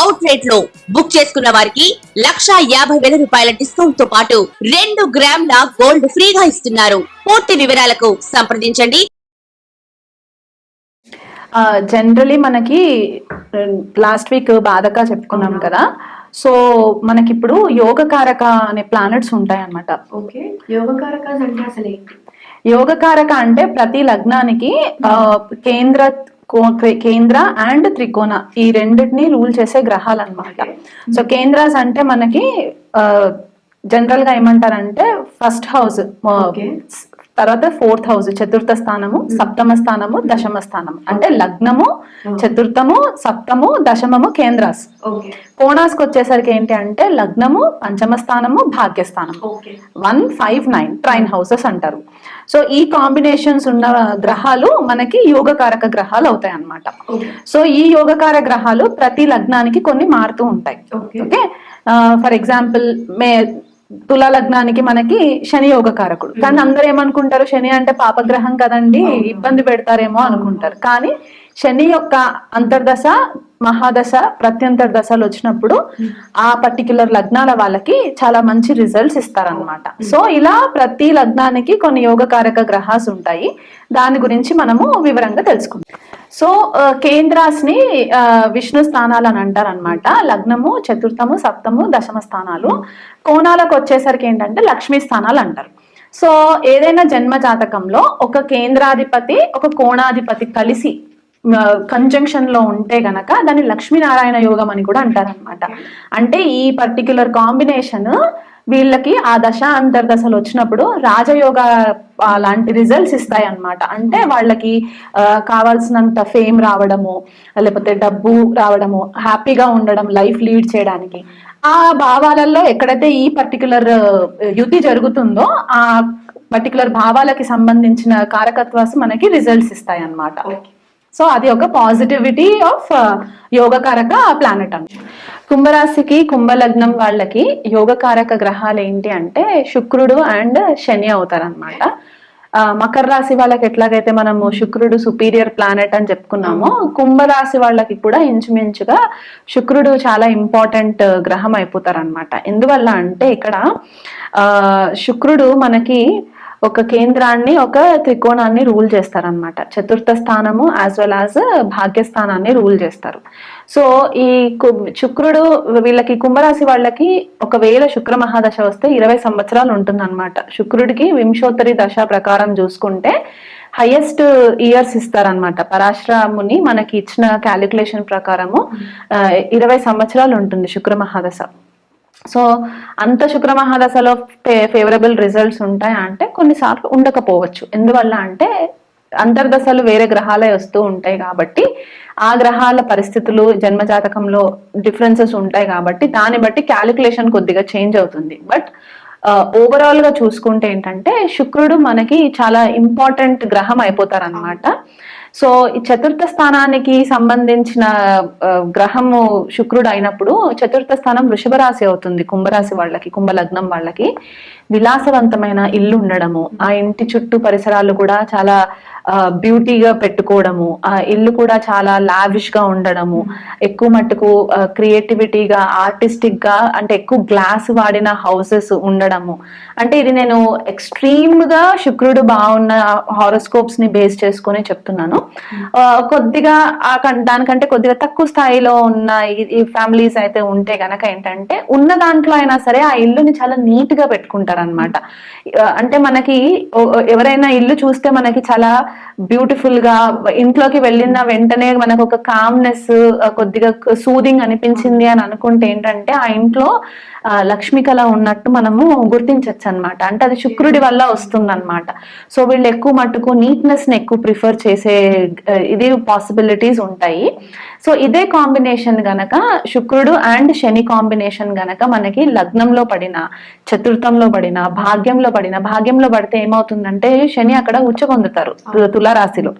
Out రేట్లో book చేసుకున్న వారికి లక్షా యాభై వేల రూపాయల డిస్కౌంట్తో పాటు రెండు గ్రాముల గోల్డ్ ఫ్రీగా ఇస్తున్నారు. పూర్తి వివరాలకు సంప్రదించండి. జనరలీ మనకి లాస్ట్ వీక్ బాధగా చెప్పుకున్నాం కదా. సో మనకి ఇప్పుడు యోగకారక అనే ప్లానెట్స్ ఉంటాయి అన్నమాట ఓకే యోగకారకాస్ అంటే అసలు ఏంటి? యోగకారక అంటే ప్రతి లగ్నానికి కేంద్ర కేంద్ర అండ్ త్రికోణ ఈ రెండింటిని రూల్ చేసే గ్రహాలు అన్నమాట సో కేంద్రాస్ అంటే మనకి జనరల్గా ఏమంటారంటే ఫస్ట్ హౌస్. తర్వాత ఫోర్త్ హౌస్ చతుర్థ స్థానము సప్తమ స్థానము దశమ స్థానం అంటే లగ్నము చతుర్థము సప్తము దశమము కేంద్రాస్. కోణాస్కి వచ్చేసరికి ఏంటి అంటే లగ్నము పంచమ స్థానము భాగ్యస్థానము okay. One five nine trine houses అంటారు. సో ఈ కాంబినేషన్స్ ఉన్న గ్రహాలు మనకి యోగకారక గ్రహాలు అవుతాయి అన్నమాట. ఓకే. సో ఈ యోగకార గ్రహాలు ప్రతి లగ్నానికి కొన్ని మారుతూ ఉంటాయి. ఓకే. ఫర్ ఎగ్జాంపుల్ మే తులా లగ్నానికి మనకి శని యోగకారకుడు. కానీ అందరూ ఏమనుకుంటారు? శని అంటే పాపగ్రహం కదండి ఇబ్బంది పెడతారేమో అనుకుంటారు. కానీ శని యొక్క అంతర్దశ మహాదశ ప్రత్యంతర దశలు వచ్చినప్పుడు ఆ పర్టిక్యులర్ లగ్నాల వాళ్ళకి చాలా మంచి రిజల్ట్స్ ఇస్తారనమాట సో ఇలా ప్రతి లగ్నానికి కొన్ని యోగకారక గ్రహాస్ ఉంటాయి. దాని గురించి మనము వివరంగా తెలుసుకుందాం. సో ఆ, కేంద్రాస్ని ఆ, విష్ణు స్థానాలు అని అంటారు అనమాట లగ్నము చతుర్థము సప్తము దశమ స్థానాలు. కోణాలకు వచ్చేసరికి ఏంటంటే లక్ష్మీ స్థానాలు అంటారు. సో ఏదైనా జన్మ జాతకంలో ఒక కేంద్రాధిపతి ఒక కోణాధిపతి కలిసి కంజంక్షన్లో ఉంటే గనక దాన్ని లక్ష్మీనారాయణ యోగం అని కూడా అంటారనమాట అంటే ఈ పర్టిక్యులర్ కాంబినేషన్ వీళ్ళకి ఆ దశ అంతర్దశలు వచ్చినప్పుడు రాజయోగ లాంటి రిజల్ట్స్ ఇస్తాయి అన్నమాట అంటే వాళ్ళకి ఆ, కావాల్సినంత ఫేమ్ రావడము లేకపోతే డబ్బు రావడము హ్యాపీగా ఉండడం లైఫ్ లీడ్ చేయడానికి. ఆ భావాలలో ఎక్కడైతే ఈ పర్టికులర్ యుతి జరుగుతుందో ఆ పర్టికులర్ భావాలకి సంబంధించిన కారకత్వాస్ మనకి రిజల్ట్స్ ఇస్తాయి అన్నమాట సో అది ఒక పాజిటివిటీ ఆఫ్ యోగకారక ప్లానెట్ అంట కుంభరాశికి కుంభలగ్నం వాళ్ళకి యోగకారక గ్రహాలు ఏంటి అంటే శుక్రుడు అండ్ శని అవుతారనమాట మకర రాశి వాళ్ళకి ఎట్లాగైతే మనము శుక్రుడు సుపీరియర్ ప్లానెట్ అని చెప్పుకున్నామో కుంభరాశి వాళ్ళకి కూడా ఇంచుమించుగా శుక్రుడు చాలా ఇంపార్టెంట్ గ్రహం అయిపోతారు అనమాట ఎందువల్ల అంటే ఇక్కడ శుక్రుడు మనకి ఒక కేంద్రాన్ని ఒక త్రికోణాన్ని రూల్ చేస్తారనమాట చతుర్థ స్థానము యాజ్ వెల్ యాజ్ భాగ్యస్థానాన్ని రూల్ చేస్తారు. సో ఈ కు- శుక్రుడు వీళ్ళకి కుంభరాశి వాళ్ళకి ఒకవేళ శుక్ర మహాదశ వస్తే ఇరవై సంవత్సరాలు ఉంటుందన్నమాట. శుక్రుడికి వింశోత్తరి దశ ప్రకారం చూసుకుంటే హైయెస్ట్ ఇయర్స్ ఇస్తారనమాట పరాశ్రముని మనకి ఇచ్చిన క్యాలిక్యులేషన్ ప్రకారము ఆ, ఇరవై సంవత్సరాలు ఉంటుంది శుక్ర మహాదశ. సో అంత శుక్ర మహాదశలో ఫేవరబుల్ రిజల్ట్స్ ఉంటాయా అంటే కొన్నిసార్లు ఉండకపోవచ్చు. ఎందువల్ల అంటే అంతర్దశలు వేరే గ్రహాలే వస్తూ ఉంటాయి కాబట్టి ఆ గ్రహాల పరిస్థితులు జన్మజాతకంలో డిఫరెన్సెస్ ఉంటాయి కాబట్టి దాన్ని బట్టి క్యాలిక్యులేషన్ కొద్దిగా చేంజ్ అవుతుంది. బట్ ఓవరాల్గా చూసుకుంటే ఏంటంటే శుక్రుడు మనకి చాలా ఇంపార్టెంట్ గ్రహం అయిపోతారన్నమాట. సో ఈ చతుర్థ స్థానానికి సంబంధించిన గ్రహము శుక్రుడు అయినప్పుడు చతుర్థ స్థానం వృషభ రాశి అవుతుంది కుంభరాశి వాళ్ళకి కుంభలగ్నం వాళ్ళకి. విలాసవంతమైన ఇల్లు ఉండడము ఆ ఇంటి చుట్టూ పరిసరాలు కూడా చాలా బ్యూటీగా పెట్టుకోవడము ఆ ఇల్లు కూడా చాలా లావిష్గా ఉండడము ఎక్కువ మట్టుకు క్రియేటివిటీగా ఆర్టిస్టిక్గా అంటే ఎక్కువ గ్లాస్ వాడిన హౌసెస్ ఉండడము. అంటే ఇది నేను ఎక్స్ట్రీమ్గా శుక్రుడు బాగున్న హారోస్కోప్స్ని బేస్ చేసుకుని చెప్తున్నాను. కొద్దిగా ఆ దానికంటే కొద్దిగా తక్కువ స్థాయిలో ఉన్న ఈ- ఫ్యామిలీస్ అయితే ఉంటే గనక ఏంటంటే ఉన్న దాంట్లో అయినా సరే ఆ ఇల్లుని చాలా నీట్గా పెట్టుకుంటారనమాట అంటే మనకి ఎవరైనా ఇల్లు చూస్తే మనకి చాలా బ్యూటిఫుల్గా ఇంట్లోకి వెళ్ళిన వెంటనే మనకు ఒక కామ్నెస్ కొద్దిగా సూదింగ్ అనిపించింది అని అనుకుంటే ఏంటంటే ఆ ఇంట్లో ఆ, లక్ష్మి కళ ఉన్నట్టు మనము గుర్తించవచ్చు అనమాట అంటే అది శుక్రుడి వల్ల వస్తుంది అనమాట సో వీళ్ళు ఎక్కువ మట్టుకు నీట్నెస్ని ఎక్కువ ప్రిఫర్ చేసే ఇది పాసిబిలిటీస్ ఉంటాయి. సో ఇదే కాంబినేషన్ గనక శుక్రుడు అండ్ శని కాంబినేషన్ గనక మనకి లగ్నంలో పడిన చతుర్థంలో పడిన భాగ్యంలో పడిన భాగ్యంలో పడితే ఏమవుతుందంటే శని అక్కడ ఉచ్చ పొందుతారు తులారాశిలో.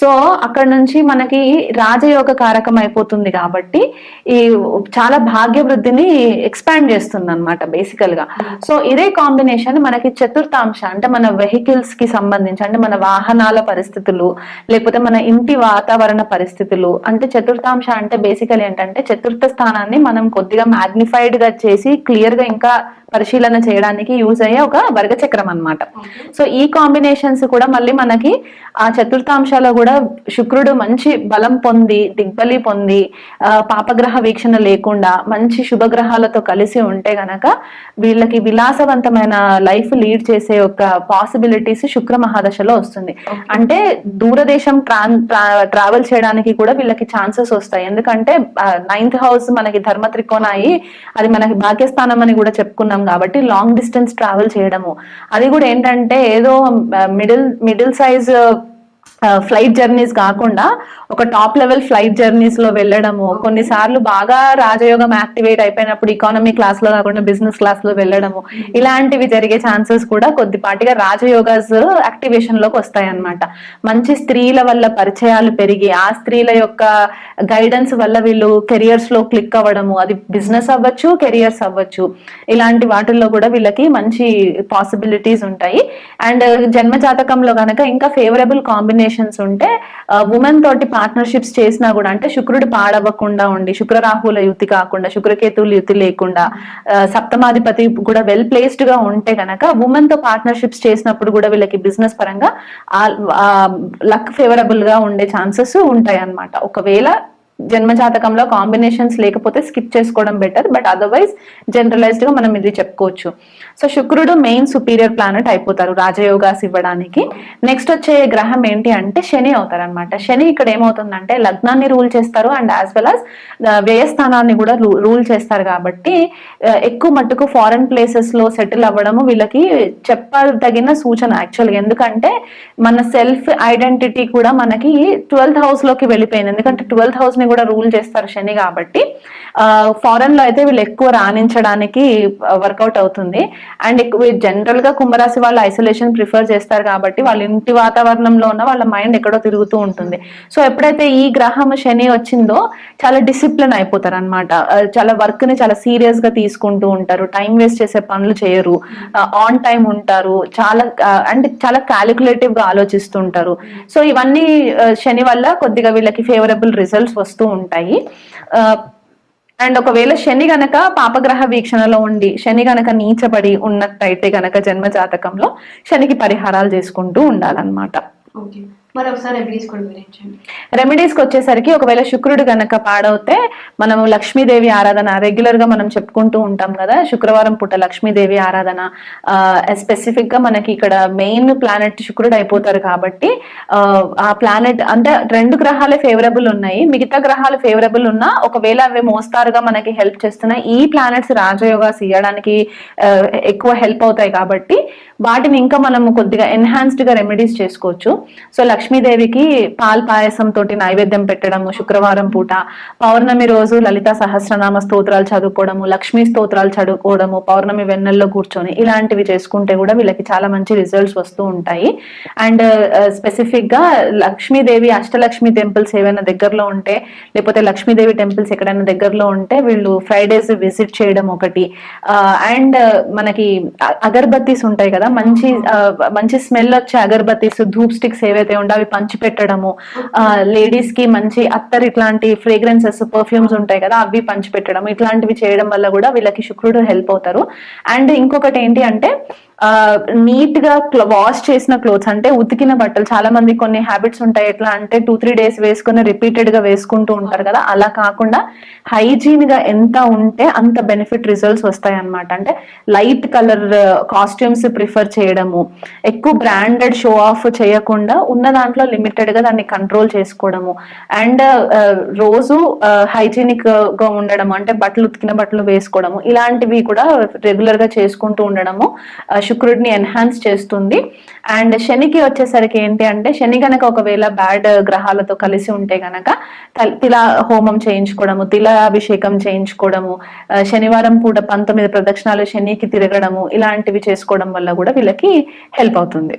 సో అక్కడ నుంచి మనకి రాజయోగ కారకం అయిపోతుంది కాబట్టి ఈ చాలా భాగ్య వృద్ధిని ఎక్స్పాండ్ చేస్తుంది అనమాట బేసికల్గా. సో ఇదే కాంబినేషన్ మనకి చతుర్థాంశ అంటే మన వెహికల్స్కి సంబంధించి అంటే మన వాహనాల పరిస్థితులు లేకపోతే మన ఇంటి వాతావరణ పరిస్థితులు అంటే చతుర్థాంశ అంటే బేసికల్ ఏంటంటే చతుర్థ స్థానాన్ని మనం కొద్దిగా మ్యాగ్నిఫైడ్గా చేసి క్లియర్గా ఇంకా పరిశీలన చేయడానికి యూజ్ అయ్యే ఒక వర్గ చక్రం అన్నమాట సో ఈ కాంబినేషన్స్ కూడా మళ్ళీ మనకి ఆ చతుర్థాంశాలో కూడా శుక్రుడు మంచి బలం పొంది దిగ్బలి పొంది ఆ, పాపగ్రహ వీక్షణ లేకుండా మంచి శుభగ్రహాలతో కలిసి ఉంటే గనక వీళ్ళకి విలాసవంతమైన లైఫ్ లీడ్ చేసే ఒక పాసిబిలిటీస్ శుక్ర మహాదశలో వస్తుంది. అంటే దూరదేశం ట్రాన్ ట్రావెల్ చేయడానికి కూడా వీళ్ళకి ఛాన్సెస్ వస్తాయి. ఎందుకంటే నైన్త్ హౌస్ మనకి ధర్మ త్రికోణాయి అది మనకి భాగ్యస్థానం అని కూడా చెప్పుకున్నాం కాబట్టి లాంగ్ డిస్టెన్స్ ట్రావెల్ చేయడము. అది కూడా ఏంటంటే ఏదో middle middle size flight journeys కాకుండా ఒక టాప్ లెవెల్ ఫ్లైట్ జర్నీస్లో వెళ్ళడము. కొన్నిసార్లు బాగా రాజయోగం యాక్టివేట్ అయిపోయినప్పుడు ఎకానమీ క్లాస్లో కాకుండా బిజినెస్ క్లాస్లో వెళ్ళడము. ఇలాంటివి జరిగే ఛాన్సెస్ కూడా కొద్దిపాటిగా రాజయోగాస్ యాక్టివేషన్లోకి వస్తాయి అన్నమాట మంచి స్త్రీల వల్ల పరిచయాలు పెరిగి ఆ స్త్రీల యొక్క గైడెన్స్ వల్ల వీళ్ళు కెరియర్స్లో క్లిక్ అవ్వడము. అది బిజినెస్ అవ్వచ్చు కెరియర్స్ అవ్వచ్చు. ఇలాంటి వాటిల్లో కూడా వీళ్ళకి మంచి పాసిబిలిటీస్ ఉంటాయి. అండ్ జన్మ జాతకంలో కనుక ఇంకా ఫేవరబుల్ కాంబినేషన్స్ ఉంటే ఉమెన్ తోటి పార్ట్నర్షిప్స్ చేసినా కూడా అంటే శుక్రుడు పాడవ్వకుండా ఉండి శుక్ర రాహుల యుతి కాకుండా శుక్రకేతువుల యుతి లేకుండా సప్తమాధిపతి కూడా వెల్ ప్లేస్డ్గా ఉంటే గనక ఉమెన్తో పార్ట్నర్షిప్స్ చేసినప్పుడు కూడా వీళ్ళకి బిజినెస్ పరంగా లక్ ఫేవరబుల్గా ఉండే ఛాన్సెస్ ఉంటాయి అనమాట ఒకవేళ జన్మ జాతకంలో కాంబినేషన్స్ లేకపోతే స్కిప్ చేసుకోవడం బెటర్ బట్ అదర్వైజ్ జనరలైజ్డ్గా మనం ఇది చెప్పుకోవచ్చు. సో శుక్రుడు మెయిన్ సుపీరియర్ ప్లానెట్ అయిపోతారు రాజయోగాస్ ఇవ్వడానికి. నెక్స్ట్ వచ్చే గ్రహం ఏంటి అంటే శని అవుతారు అనమాట శని ఇక్కడ ఏమవుతుందంటే లగ్నాన్ని రూల్ చేస్తారు అండ్ యాజ్ వెల్ as వ్యయస్థానాన్ని కూడా రూల్ చేస్తారు కాబట్టి ఎక్కువ మట్టుకు ఫారెన్ ప్లేసెస్లో సెటిల్ అవ్వడము వీళ్ళకి చెప్పదగిన సూచన యాక్చువల్గా ఎందుకంటే మన సెల్ఫ్ ఐడెంటిటీ కూడా మనకి ట్వెల్త్ హౌస్లోకి వెళ్ళిపోయింది. ఎందుకంటే ట్వెల్త్ హౌస్ని కూడా రూల్ చేస్తారు శని కాబట్టి. ఫారెన్లో అయితే వీళ్ళు ఎక్కువ రాణించడానికి వర్కౌట్ అవుతుంది. అండ్ ఎక్కువ జనరల్గా కుంభరాశి వాళ్ళు ఐసోలేషన్ ప్రిఫర్ చేస్తారు కాబట్టి వాళ్ళ ఇంటి వాతావరణంలో ఉన్న వాళ్ళ మైండ్ ఎక్కడో తిరుగుతూ ఉంటుంది. సో ఎప్పుడైతే ఈ గ్రహం శని వచ్చిందో చాలా డిసిప్లిన్ అయిపోతారు అనమాట చాలా వర్క్ని చాలా సీరియస్గా తీసుకుంటూ ఉంటారు. టైం వేస్ట్ చేసే పనులు చేయరు. ఆన్ టైం ఉంటారు. చాలా అంటే చాలా క్యాలిక్యులేటివ్గా ఆలోచిస్తుంటారు. సో ఇవన్నీ శని వల్ల కొద్దిగా వీళ్ళకి ఫేవరబుల్ రిజల్ట్స్ వస్తూ ఉంటాయి. ఆ, అండ్ ఒకవేళ శని గనక పాపగ్రహ వీక్షణలో ఉండి శని గనక నీచబడి ఉన్నట్టయితే గనక జన్మ జాతకంలో శనికి పరిహారాలు చేసుకుంటూ ఉండాలన్నమాట. రెమెడీస్కి వచ్చేసరికి ఒకవేళ శుక్రుడు కనుక పాడవుతే మనము లక్ష్మీదేవి ఆరాధన రెగ్యులర్గా మనం చెప్పుకుంటూ ఉంటాం కదా శుక్రవారం పూట లక్ష్మీదేవి ఆరాధన స్పెసిఫిక్గా మనకి ఇక్కడ మెయిన్ ప్లానెట్ శుక్రుడు అయిపోతారు కాబట్టి ఆ, ప్లానెట్ అంటే రెండు గ్రహాలే ఫేవరబుల్ ఉన్నాయి. మిగతా గ్రహాలు ఫేవరబుల్ ఉన్నా ఒకవేళ అవి మోస్తారుగా మనకి హెల్ప్ చేస్తున్నాయి ఈ ప్లానెట్స్ రాజయోగాస్ ఇవ్వడానికి ఎక్కువ హెల్ప్ అవుతాయి కాబట్టి వాటిని ఇంకా మనం కొద్దిగా ఎన్హాన్స్డ్గా రెమెడీస్ చేసుకోవచ్చు. సో లక్ష్మీదేవికి పాల్ పాయసం తోటి నైవేద్యం పెట్టడము శుక్రవారం పూట పౌర్ణమి రోజు లలిత సహస్రనామ స్తోత్రాలు చదువుకోవడము లక్ష్మీ స్తోత్రాలు చదువుకోవడము పౌర్ణమి వెన్నెల్లో కూర్చొని ఇలాంటివి చేసుకుంటే కూడా వీళ్ళకి చాలా మంచి రిజల్ట్స్ వస్తూ ఉంటాయి. అండ్ స్పెసిఫిక్ uh, గా లక్ష్మీదేవి అష్టలక్ష్మి టెంపుల్స్ ఏవైనా దగ్గరలో ఉంటే లేకపోతే లక్ష్మీదేవి టెంపుల్స్ ఎక్కడైనా దగ్గరలో ఉంటే వీళ్ళు ఫ్రైడేస్ విజిట్ చేయడం ఒకటి. Uh, అండ్ uh, మనకి అగర్బత్తీస్ ఉంటాయి కదా మంచి మంచి స్మెల్ వచ్చే అగర్బత్తీస్ ధూప్ స్టిక్స్ ఏవైతే అవి పంచి పెట్టడము. లేడీస్కి మంచి అత్తర్ ఇట్లాంటి ఫ్రేగ్రెన్సెస్ పర్ఫ్యూమ్స్ ఉంటాయి కదా అవి పంచి పెట్టడం ఇట్లాంటివి చేయడం వల్ల కూడా వీళ్ళకి శుక్రుడు హెల్ప్ అవుతారు. అండ్ ఇంకొకటి ఏంటి అంటే నీట్గా వాష్ చేసిన క్లోత్స్ అంటే ఉతికిన బట్టలు. చాలా మంది కొన్ని హ్యాబిట్స్ ఉంటాయి. ఎట్లా అంటే టూ త్రీ డేస్ వేసుకుని రిపీటెడ్గా వేసుకుంటూ ఉంటారు కదా. అలా కాకుండా హైజీన్గా ఎంత ఉంటే అంత బెనిఫిట్ రిజల్ట్స్ వస్తాయి అన్నమాట అంటే లైట్ కలర్ కాస్ట్యూమ్స్ ప్రిఫర్ చేయడము ఎక్కువ బ్రాండెడ్ షో ఆఫ్ చేయకుండా ఉన్న దాంట్లో లిమిటెడ్గా దాన్ని కంట్రోల్ చేసుకోవడము. అండ్ రోజు హైజీనిక్గా ఉండడం అంటే బట్టలు ఉతికిన బట్టలు వేసుకోవడము ఇలాంటివి కూడా రెగ్యులర్గా చేసుకుంటూ ఉండడము శుక్రుడిని ఎన్హాన్స్ చేస్తుంది. అండ్ శనికి వచ్చేసరికి ఏంటి అంటే శని గనక ఒకవేళ బ్యాడ్ గ్రహాలతో కలిసి ఉంటే గనక తిల హోమం చేయించుకోవడము తిలాభిషేకం చేయించుకోవడము శనివారం పూట పంతొమ్మిది ప్రదక్షిణాలు శనికి తిరగడము ఇలాంటివి చేసుకోవడం వల్ల కూడా వీళ్ళకి హెల్ప్ అవుతుంది.